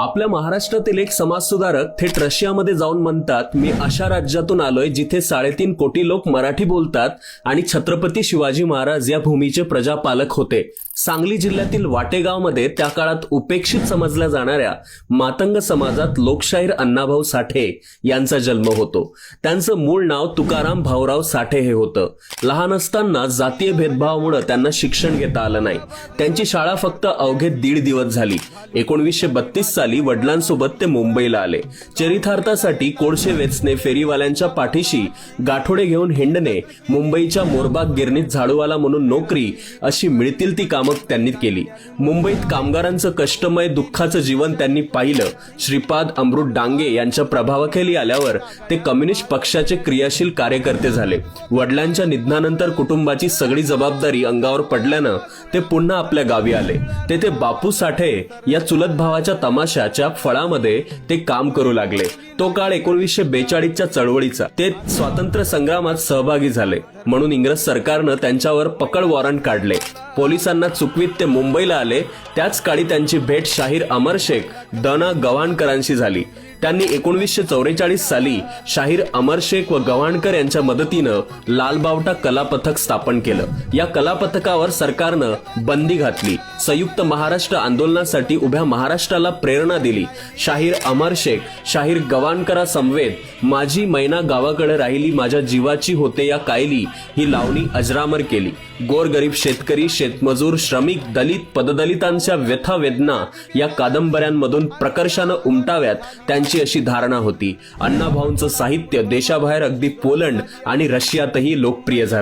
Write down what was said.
आपल्या महाराष्ट्रातील एक समाजसुधारक थेट रशियामध्ये जाऊन म्हणतात मी अशा राज्यातून आलोय जिथे साडेतीन कोटी लोक मराठी बोलतात आणि छत्रपती शिवाजी महाराज या भूमीचे प्रजापालक होते. सांगली जिल्ह्यातील वाटेगावमध्ये त्या काळात उपेक्षित समजल्या जाणाऱ्या मातंग समाजात लोकशाहीर अण्णाभाऊ साठे यांचा जन्म होतो. त्यांचं मूळ नाव तुकाराम भाऊराव साठे हे होतं. लहान असताना जातीय भेदभावामुळे त्यांना शिक्षण घेता आलं नाही. त्यांची शाळा फक्त अवघे दीड दिवस झाली. एकोणवीसशे बत्तीस साली वडिलांसोबत ते मुंबईला आले. चरितार्थासाठी कोळशे वेचणे फेरीवाल्यांच्या पाठीशी गाठोडे घेऊन हिंडणे मुंबईच्या मोरबाग गिरणीत झाडूवाला म्हणून नोकरी अशी मिळतील ती कामं त्यांनी केली. मुंबईत कामगारांचं कष्टमय दुःखाचं जीवन त्यांनी पाहिलं. श्रीपाद अमृत डांगे यांच्या प्रभावाखाली आल्यावर ते कम्युनिस्ट पक्षाचे क्रियाशील कार्यकर्ते झाले. वडिलांच्या निधनानंतर कुटुंबाची सगळी जबाबदारी अंगावर पडल्यानं ते पुन्हा आपल्या गावी आले. तेथे बापू साठे या चुलत भावाच्या तमाशाच्या फळामध्ये ते काम करू लागले. तो काळ एकोणीसशे बेचाळीसच्या चळवळीचा. ते स्वातंत्र्य संग्रामात सहभागी झाले. म्हणून इंग्रज सरकारनं त्यांच्यावर पकड वॉरंट काढले. पोलिसांना चुकवीत ते मुंबईला आले त्याच काळी त्यांची भेट शाहीर अमर शेख दना गव्हाणकरांशी झाली. त्यांनी एकोणवीसशे चौवेचाळीस साली शाहीर अमर शेख व गव्हाणकर यांच्या मदतीनं लालबावटा कला पथक स्थापन केलं. या कला पथकावर सरकारनं बंदी घातली. संयुक्त महाराष्ट्र आंदोलनासाठी उभ्या महाराष्ट्राला प्रेरणा दिली. शाहीर अमर शेख शाहीर गव्हाणकरा समवेत माझी मैना गावाकडे राहिली माझ्या जीवाची होते या कायली ही लावणी अजरामर केली. गोरगरीब शेतकरी शेतमजूर श्रमिक दलित पददलितांच्या व्यथा वेदना या कादंबऱ्यांमधून प्रकर्षानं उमटाव्यात त्यांची अशी धारणा होती. अण्णाभाऊंचं साहित्य देशाबाहेर अगदी पोलंड आणि रशियातही लोकप्रिय झालं.